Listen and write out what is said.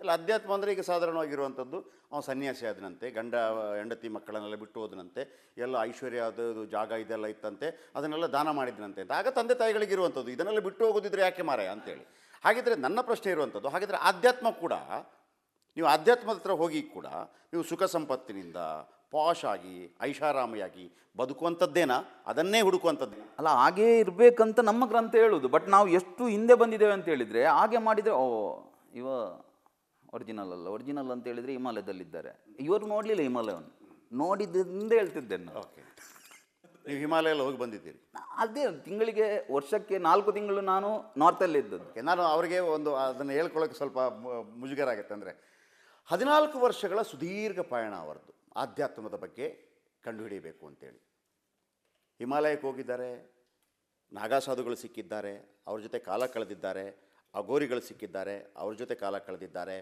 ಇಲ್ಲ, ಅಧ್ಯಾತ್ಮ ಅಂದರೆ ಈಗ ಸಾಧಾರಣವಾಗಿರುವಂಥದ್ದು, ಅವನು ಸನ್ಯಾಸಿ ಆದನಂತೆ, ಗಂಡ, ಹೆಂಡತಿ ಮಕ್ಕಳನ್ನೆಲ್ಲ ಬಿಟ್ಟು ಹೋದನಂತೆ, ಎಲ್ಲ ಐಶ್ವರ್ಯ ಅದು ಜಾಗ ಇದೆಲ್ಲ ಇತ್ತಂತೆ, ಅದನ್ನೆಲ್ಲ ದಾನ ಮಾಡಿದನಂತೆ ಅಂತ. ಆಗ ತಂದೆ ತಾಯಿಗಳಿಗೆ ಇರುವಂಥದ್ದು, ಇದನ್ನೆಲ್ಲ ಬಿಟ್ಟು ಹೋಗೋದಿದ್ರೆ ಯಾಕೆ ಮಾರಾಯ ಅಂತೇಳಿ. ಹಾಗಿದ್ರೆ ನನ್ನ ಪ್ರಶ್ನೆ ಇರುವಂಥದ್ದು, ಹಾಗಿದ್ರೆ ಆಧ್ಯಾತ್ಮ ಕೂಡ, ನೀವು ಆಧ್ಯಾತ್ಮದ ಹತ್ರ ಹೋಗಿ ಕೂಡ, ನೀವು ಸುಖ ಸಂಪತ್ತಿನಿಂದ ಪಾಶ್ ಆಗಿ ಐಷಾರಾಮಿಯಾಗಿ ಬದುಕುವಂಥದ್ದೇನಾ? ಅದನ್ನೇ ಹುಡುಕುವಂಥದ್ದೇ. ಅಲ್ಲ, ಹಾಗೇ ಇರಬೇಕಂತ ನಮ್ಮ ಗ್ರಂಥ ಹೇಳುದು, ಬಟ್ ನಾವು ಎಷ್ಟು ಹಿಂದೆ ಬಂದಿದ್ದೇವೆ ಅಂತ ಹೇಳಿದರೆ, ಹಾಗೆ ಮಾಡಿದರೆ, ಓ, ಇವ ಒರಿಜಿನಲ್ ಅಲ್ಲ. ಒರಿಜಿನಲ್ ಅಂತ ಹೇಳಿದ್ರೆ ಹಿಮಾಲಯದಲ್ಲಿದ್ದಾರೆ. ಇವರು ನೋಡಲಿಲ್ಲ ಹಿಮಾಲಯವನ್ನು. ನೋಡಿದ್ದಿಂದ ಹೇಳ್ತಿದ್ದೆ ನಾನು. ಓಕೆ ನೀವು ಹಿಮಾಲಯ ಎಲ್ಲ ಹೋಗಿ ಬಂದಿದ್ದೀರಿ? ಅದೇ ತಿಂಗಳಿಗೆ ವರ್ಷಕ್ಕೆ ನಾಲ್ಕು ತಿಂಗಳು ನಾನು ನಾರ್ತಲ್ಲಿ ಇದ್ದದ್ದು. ನಾನು ಅವರಿಗೆ ಒಂದು ಅದನ್ನು ಹೇಳ್ಕೊಳ್ಳೋಕೆ ಸ್ವಲ್ಪ ಮುಜುಗರ ಆಗುತ್ತೆ ಅಂದರೆ ಹದಿನಾಲ್ಕು ವರ್ಷಗಳ ಸುದೀರ್ಘ ಪಯಣ ಅವರದ್ದು ಆಧ್ಯಾತ್ಮದ ಬಗ್ಗೆ ಕಂಡುಹಿಡಿಯಬೇಕು ಅಂತೇಳಿ. ಹಿಮಾಲಯಕ್ಕೆ ಹೋಗಿದ್ದಾರೆ ನಾಗಾಸಾಧುಗಳು ಸಿಕ್ಕಿದ್ದಾರೆ ಅವ್ರ ಜೊತೆ ಕಾಲ ಕಳೆದಿದ್ದಾರೆ ಅಗೋರಿಗಳು ಸಿಕ್ಕಿದ್ದಾರೆ ಅವ್ರ ಜೊತೆ ಕಾಲ ಕಳೆದಿದ್ದಾರೆ.